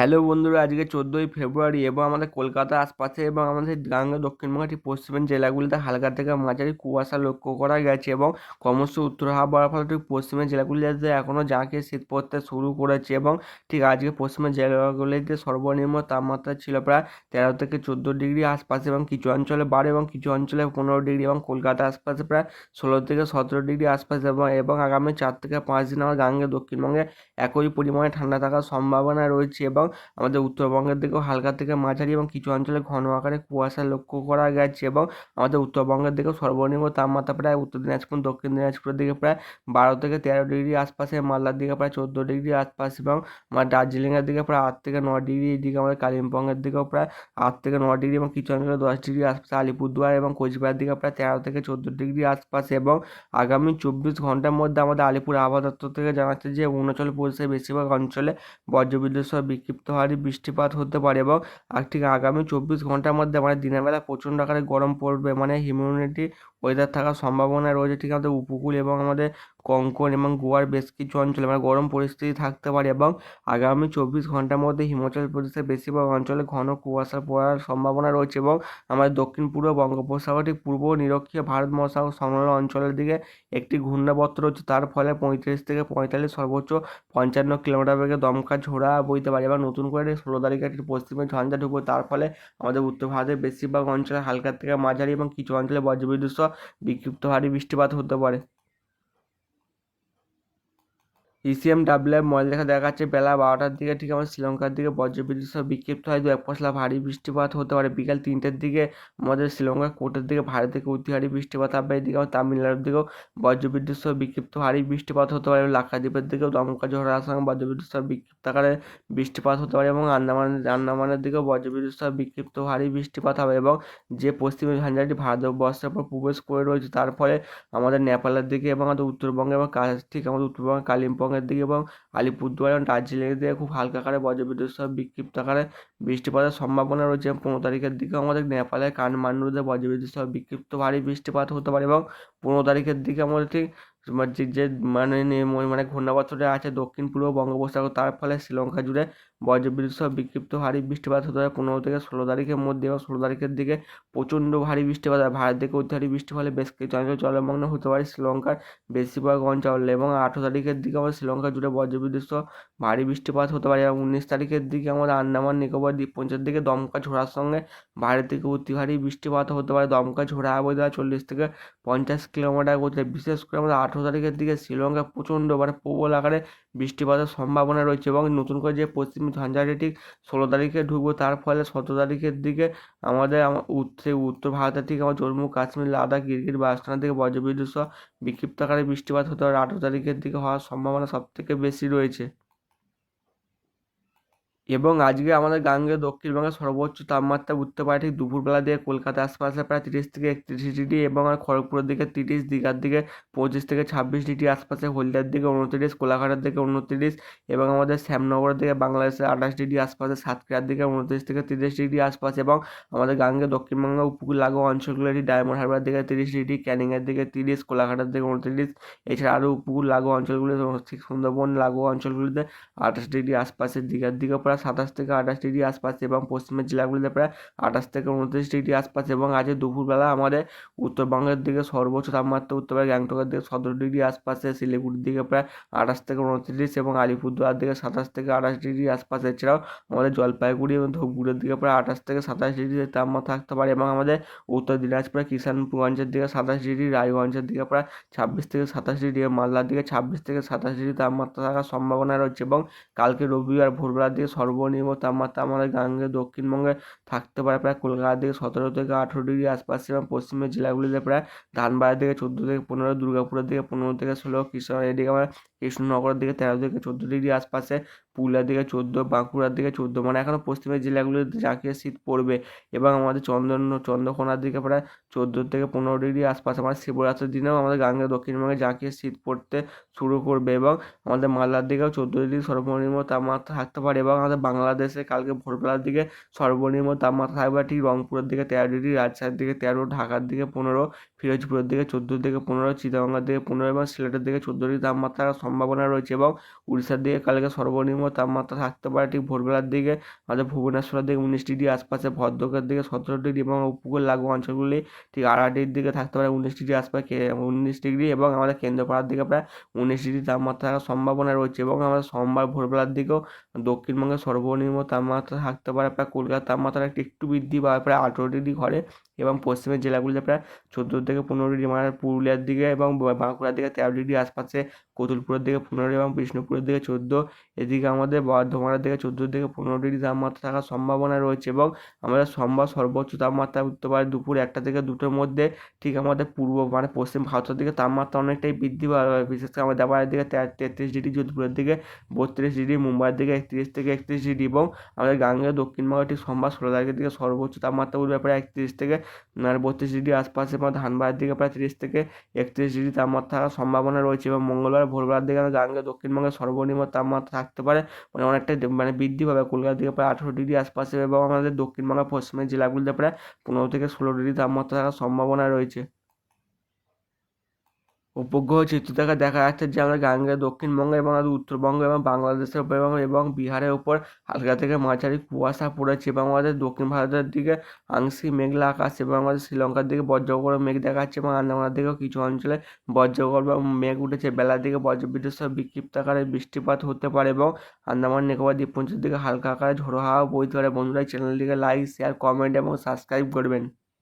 Hello বন্ধুরা, আজকে চোদ্দোই ফেব্রুয়ারি এবং আমাদের কলকাতার আশপাশে এবং আমাদের গাঙ্গে দক্ষিণবঙ্গের ঠিক পশ্চিমের জেলাগুলিতে হালকা থেকে মাঝারি কুয়াশা লক্ষ্য করা গেছে এবং ক্রমশ উত্তর হাওয়া ফলে ঠিক পশ্চিমের জেলাগুলিতে এখনও জাঁকিয়ে শীত পড়তে শুরু করেছে এবং ঠিক আজকে পশ্চিমের জেলাগুলিতে সর্বনিম্ন তাপমাত্রা ছিল প্রায় তেরো থেকে চোদ্দ ডিগ্রি আশপাশে এবং কিছু অঞ্চলে বারো এবং কিছু অঞ্চলে পনেরো ডিগ্রি এবং কলকাতার আশপাশে প্রায় ষোলো থেকে সতেরো ডিগ্রি আশপাশে এবং এবং আগামী চার থেকে পাঁচ দিন আমার গাঙ্গে দক্ষিণবঙ্গে একই পরিমাণে ঠান্ডা থাকার সম্ভাবনা রয়েছে এবং আমাদের উত্তরবঙ্গের দিকেও হালকা থেকে মাঝারি এবং কিছু অঞ্চলে ঘন আকারে কুয়াশা লক্ষ্য করা গেছে এবং আমাদের উত্তরবঙ্গের দিকেও সর্বনিম্ন তাপমাত্রা প্রায় উত্তর দিনাজপুর, দক্ষিণ দিনাজপুরের দিকে প্রায় বারো থেকে তেরো ডিগ্রি আশপাশে, মালদার দিকে প্রায় চোদ্দ ডিগ্রি আশপাশ এবং আমার দার্জিলিংয়ের দিকে প্রায় আট থেকে ন ডিগ্রি, এদিকে আমাদের কালিম্পংয়ের দিকেও প্রায় আট থেকে ন ডিগ্রি এবং কিছু অঞ্চলে দশ ডিগ্রি আশপাশে, আলিপুরদুয়ার এবং কোচবিহার দিকে প্রায় তেরো থেকে চোদ্দ ডিগ্রি আশপাশে এবং আগামী চব্বিশ ঘণ্টার মধ্যে আমাদের আলিপুর আবহাওয়া দপ্তর থেকে জানাচ্ছে যে অরুণাচল প্রদেশের বেশিরভাগ অঞ্চলে বজ্রবিদ্যুৎ সহ বিক্ষিপ্ত ভারী বৃষ্টিপাত হতে পারে এবং ঠিক আগামী চব্বিশ ঘণ্টার মধ্যে মানে দিনের বেলা প্রচণ্ড আকারে গরম পড়বে। মানে হিউমিডিটি ওয়েদার থাকার সম্ভাবনা রয়েছে ঠিক আমাদের উপকূল এবং আমাদের কঙ্কন এবং গোয়ার বেশ কিছু অঞ্চলে মানে গরম পরিস্থিতি থাকতে পারে এবং আগামী চব্বিশ ঘণ্টার মধ্যে হিমাচল প্রদেশের বেশিরভাগ অঞ্চলে ঘন কুয়াশা পড়ার সম্ভাবনা রয়েছে এবং আমাদের দক্ষিণ পূর্ব বঙ্গোপসাগর ঠিক পূর্ব নিরক্ষীয় ভারত মহাসাগর সংলগ্ন অঞ্চলের দিকে একটি ঘূর্ণাবর্ত রয়েছে। তার ফলে পঁয়ত্রিশ থেকে পঁয়তাল্লিশ সর্বোচ্চ পঞ্চান্ন কিলোমিটার বেগে দমকা ঝোড়া বইতে পারে এবং নতুন করে ষোলো তারিখে একটি পশ্চিমে ঝঞ্ঝা ঢুকবে। তার ফলে আমাদের উত্তর ভারতের বেশিরভাগ অঞ্চলে হালকা থেকে মাঝারি এবং কিছু অঞ্চলে বজ্রবিদ্যুৎ বিক্ষিপ্ত ভারী বৃষ্টিপাত হতে পারে। ইসিএম ডাব্লিউ মডেল দেখা দেখাচ্ছে বেলা বারোটার দিকে, ঠিক আমার শ্রীলঙ্কার দিকে, বজ্রবিদ্যুৎ সহ বিক্ষিপ্ত হয়। দু এক পশলা ভারী বৃষ্টিপাত হতে পারে। বিকাল তিনটের দিকে আমাদের শ্রীলঙ্কার কোর্টের দিকে ভারী থেকে অতি ভারী বৃষ্টিপাত হবে। এদিকে আমার তামিলনাড়ুর দিকেও বজ্রবিদ্যুৎ সহ বিক্ষিপ্ত ভারী বৃষ্টিপাত হতে পারে। লাক্ষাদ্বীপের দিকেও দমকা ঝড়ের সঙ্গে বজ্রবিদ্যুৎ সহ বিক্ষিপ্ত আকারে বৃষ্টিপাত হতে পারে। এবং আন্দামান, আন্দামানের দিকেও বজ্রবিদ্যুৎ সহ বিক্ষিপ্ত ভারী বৃষ্টিপাত হবে। এবং যে পশ্চিমী ঝঞ্ঝাটি ভারতবর্ষের পর প্রবেশ করে রয়েছে, তার ফলে আমাদের নেপালের দিকে এবং আমাদের উত্তরবঙ্গে এবং ঠিক আমাদের উত্তরবঙ্গে কালিম্পং পশ্চিমবঙ্গের দিকে এবং আলিপুরদুয়ার এবং দার্জিলিংয়ের দিকে খুব হালকা আকারে বজ্রবিদ্যুৎ সহ বিক্ষিপ্ত আকারে বৃষ্টিপাতের সম্ভাবনা রয়েছে এবং পনেরো তারিখের দিকে আমাদের নেপালের কাঠমান্ডুতে বজ্রবিদ্যুৎ সহ বিক্ষিপ্ত ভারী বৃষ্টিপাত হতে পারে এবং পনেরো তারিখের দিকে আমাদের ঠিক যে যে মানে মানে ঘূর্ণাবর্তটা আছে দক্ষিণ, পূর্ব বঙ্গোপসাগর, তার ফলে শ্রীলঙ্কা জুড়ে বজ্রবিদ্যুৎ সহ বিক্ষিপ্ত ভারী বৃষ্টিপাত হতে পারে। পনেরো থেকে ষোলো তারিখের মধ্যে এবং ষোলো তারিখের দিকে প্রচণ্ড ভারী বৃষ্টিপাত হয়। ভারত থেকে অতি ভারী বৃষ্টি ফলে বেশ কিছু অঞ্চল জলমগ্ন হতে পারে। শ্রীলঙ্কার বেশিরভাগ অঞ্চল এবং আঠেরো তারিখের দিকে আমাদের শ্রীলঙ্কা জুড়ে বজ্রবিদ্যুৎ সহ ভারী বৃষ্টিপাত হতে পারে এবং উনিশ তারিখের দিকে আমাদের আন্দামান, নিকোবর দ্বীপ দ্বীপপুঞ্জের দিকে দমকা ঝোড়ার সঙ্গে ভারত থেকে অতি ভারী বৃষ্টিপাত হতে পারে। দমকা ঝোড়া আবহাওয়া চল্লিশ থেকে পঞ্চাশ কিলোমিটার গতিতে। বিশেষ করে আমাদের আঠেরো তারিখের দিকে শ্রীলঙ্কা প্রচণ্ড মানে প্রবল আকারে বৃষ্টিপাতের সম্ভাবনা রয়েছে এবং নতুন করে যে পশ্চিম ঝঞ্ঝাটি ঠিক ষোলো তারিখে ঢুকবো, তার ফলে সতেরো তারিখের দিকে আমাদের উত্তর উত্তর ভারতের থেকে আমার জম্মু, কাশ্মীর, লাদাখ গিরগির বাসস্থানের থেকে বজ্রবিদ্যুৎ সহ বিক্ষিপ্ত আকারে বৃষ্টিপাত হতে পারে। আঠেরো তারিখের দিকে হওয়ার সম্ভাবনা সবথেকে বেশি রয়েছে। এবং আজকে আমাদের গাঙ্গে দক্ষিণবঙ্গের সর্বোচ্চ তাপমাত্রা উঠতে পারে ঠিক দুপুরবেলা দিয়ে কলকাতা আশপাশে প্রায় তিরিশ থেকে একত্রিশ ডিগ্রি এবং আর খড়গপুরের দিকে তিরিশ, দীঘার দিকে পঁচিশ থেকে ছাব্বিশ ডিগ্রি আশপাশে হলদিয়ার দিকে উনত্রিশ, কোলাঘাটের দিকে উনত্রিশ এবং আমাদের শ্যামনগরের দিকে বাংলাদেশের আঠাশ ডিগ্রি আশপাশে সাতক্ষীরার দিকে উনত্রিশ থেকে তিরিশ ডিগ্রি আশপাশ এবং আমাদের গাঙ্গে দক্ষিণবঙ্গ উপকূল লাগো অঞ্চলগুলোটি ডায়মন্ড হারবার দিকে তিরিশ ডিগ্রি, ক্যানিংয়ের দিকে তিরিশ, কোলাঘাটের দিকে উনত্রিশ, এছাড়া আরও উপকূল লাগো অঞ্চলগুলি সুন্দরবন লাগো অঞ্চলগুলিতে আঠাশ ডিগ্রি আশপাশের দিঘার দিকে প্রায় সাতাশ থেকে আঠাশ ডিগ্রি আশপাশ এবং পশ্চিমের জেলাগুলিতে প্রায় আঠাশ থেকে উনত্রিশ ডিগ্রি আশপাশ এবং আজ দুপুরবেলা আমাদের উত্তরবঙ্গের দিকে সর্বোচ্চ তাপমাত্রা উত্তরবঙ্গ গ্যাংটকের দিকে সতেরো ডিগ্রি আশপাশে, শিলিগুড়ির দিকে প্রায় আঠাশ থেকে উনত্রিশ এবং আলিপুরদুয়ার দিকে সাতাশ থেকে আঠাশ ডিগ্রি আশপাশ। এছাড়াও আমাদের জলপাইগুড়ি এবং ধূপগুড়ির দিকে প্রায় আঠাশ থেকে সাতাশ ডিগ্রি তাপমাত্রা থাকতে পারে এবং আমাদের উত্তর দিনাজপুরের কিষানগঞ্জের দিকে সাতাশ ডিগ্রি, রায়গঞ্জের দিকে প্রায় ছাব্বিশ থেকে সাতাশ ডিগ্রি মালদার দিকে ছাব্বিশ থেকে সাতাশ ডিগ্রি তাপমাত্রা থাকার সম্ভাবনা রয়েছে এবং কালকে রবিবার ভোরবেলার দিকে সর্বনিম্ন তাপমাত্রা আমাদের গাঙ্গে, দক্ষিণবঙ্গে থাকতে পারে প্রায় কলকাতার দিকে সতেরো থেকে আঠেরো ডিগ্রি আশপাশে এবং পশ্চিমের জেলাগুলিতে প্রায় ধানবাড়ির দিকে চোদ্দ থেকে পনেরো, দুর্গাপুরের দিকে পনেরো থেকে ষোলো কৃষ্ণ এদিকে আমার কৃষ্ণনগরের দিকে তেরো থেকে চোদ্দ ডিগ্রি আশপাশে, পুরুলিয়ার দিকে চোদ্দ, বাঁকুড়ার দিকে চোদ্দ মানে এখনও পশ্চিমের জেলাগুলিতে জাঁকিয়ে শীত পড়বে এবং আমাদের চন্দন, চন্দ্রকোনার দিকে প্রায় চোদ্দ থেকে পনেরো ডিগ্রি আশপাশে আমার শিবরাত্রির দিনেও আমাদের গাঙ্গে দক্ষিণবঙ্গে জাঁকিয়ে শীত পড়তে শুরু করবে এবং আমাদের মালদার দিকেও চোদ্দ ডিগ্রি সর্বনিম্ন তাপমাত্রা থাকতে পারে এবং আমাদের বাংলাদেশে কালকে ভোরবেলার দিকে সর্বনিম্ন তাপমাত্রা থাকবে, ঠিক রংপুরের দিকে তেরো ডিগ্রি, রাজশাহীর দিকে তেরো, ঢাকার দিকে পনেরো ফিরোজপুরের দিকে চোদ্দ থেকে পনেরো, চিটাগঙ্গার দিকে পনেরো এবং সিলেটের দিকে চোদ্দ ডিগ্রি তাপমাত্রা সম্ভাবনা রয়েছে এবং উড়িষ্যার দিকে কালকে সর্বনিম্ন তাপমাত্রা থাকতে পারে ঠিক ভোরবেলার দিকে। আমাদের ভুবনেশ্বরের দিকে উনিশ ডিগ্রি আশপাশে, ভদ্রকের দিকে সতেরো ডিগ্রি এবং উপকূল লাগু অঞ্চলগুলি ঠিক আড়াআড়ির দিকে থাকতে পারে উনিশ ডিগ্রি আশপাশে উনিশ ডিগ্রি এবং আমাদের কেন্দ্রপাড়ার দিকে প্রায় উনিশ ডিগ্রি তাপমাত্রা থাকার সম্ভাবনা রয়েছে এবং আমাদের সোমবার ভোরবেলার দিকেও দক্ষিণবঙ্গের সর্বনিম্ন তাপমাত্রা থাকতে পারে প্রায় কলকাতার তাপমাত্রা একটু একটু বৃদ্ধি বা প্রায় আঠেরো ডিগ্রি ঘরে। এবং পশ্চিমের জেলাগুলিতে প্রায় চোদ্দ থেকে পনেরো ডিগ্রি মানে পুরুলিয়ার দিকে এবং বাঁকুড়ার দিকে তেরো ডিগ্রি আশপাশে কতুলপুরের দিকে পনেরো এবং বিষ্ণুপুরের দিকে চোদ্দ। এদিকে আমাদের বর্ধমানের দিকে চোদ্দ থেকে পনেরো ডিগ্রি তাপমাত্রা থাকার সম্ভাবনা রয়েছে এবং আমাদের সোমবার সর্বোচ্চ তাপমাত্রা উঠতে পারে দুপুর একটা থেকে দুটোর মধ্যে। ঠিক আমাদের পূর্ব মানে পশ্চিম ভারতের দিকে তাপমাত্রা অনেকটাই বৃদ্ধি পাবে বিশেষ করে আমাদের দাবারের দিকে তেত্রিশ ডিগ্রি, যোধপুরের দিকে বত্রিশ ডিগ্রি, মুম্বাইয়ের দিকে একত্রিশ থেকে একত্রিশ ডিগ্রি এবং আমাদের গাঙ্গেয় দক্ষিণবঙ্গে ঠিক সোমবার ষোলো তারিখের দিকে সর্বোচ্চ তাপমাত্রা উঠবে প্রায় একত্রিশ থেকে আর বত্রিশ ডিগ্রি আশপাশে এবং ধানবাদের দিকে প্রায় তিরিশ থেকে একত্রিশ ডিগ্রি তাপমাত্রা থাকার সম্ভাবনা রয়েছে এবং মঙ্গলবার ভোরবেলার দিকে গাঙ্গেয় দক্ষিণবঙ্গের সর্বনিম্ন তাপমাত্রা থাকতে পারে মানে অনেকটাই মানে বৃদ্ধি পাবে। কলকাতার দিকে প্রায় আঠেরো ডিগ্রি আশপাশে এবং আমাদের দক্ষিণবঙ্গের পশ্চিমের জেলাগুলিতে প্রায় পনেরো থেকে ষোলো ডিগ্রি তাপমাত্রা থাকার সম্ভাবনা রয়েছে। উপগ্রহ চিত্র থেকে দেখা যাচ্ছে যে আমাদের গাঙ্গেয়, দক্ষিণবঙ্গ এবং উত্তরবঙ্গ এবং বাংলাদেশের উপর এবং বিহারের উপর হালকা থেকে মাঝারি কুয়াশা পড়েছে এবং আমাদের দক্ষিণ ভারতের দিকে আংশিক মেঘলা আকাশ এবং আমাদের শ্রীলঙ্কার দিকে বজ্রগড় মেঘ দেখা যাচ্ছে এবং আন্দামানের দিকেও কিছু অঞ্চলে বজ্রগড় বা মেঘ উঠেছে। বেলার দিকে বজ্রবিদ্যুৎ সহ বিক্ষিপ্ত আকারে বৃষ্টিপাত হতে পারে এবং আন্দামান, নিকোবর, দ্বীপপুঞ্জের দিকে হালকা আকারে ঝোড়ো হাওয়া বইতে পারে। বন্ধুরা চ্যানেলটিকে লাইক শেয়ার কমেন্ট এবং সাবস্ক্রাইব করবেন।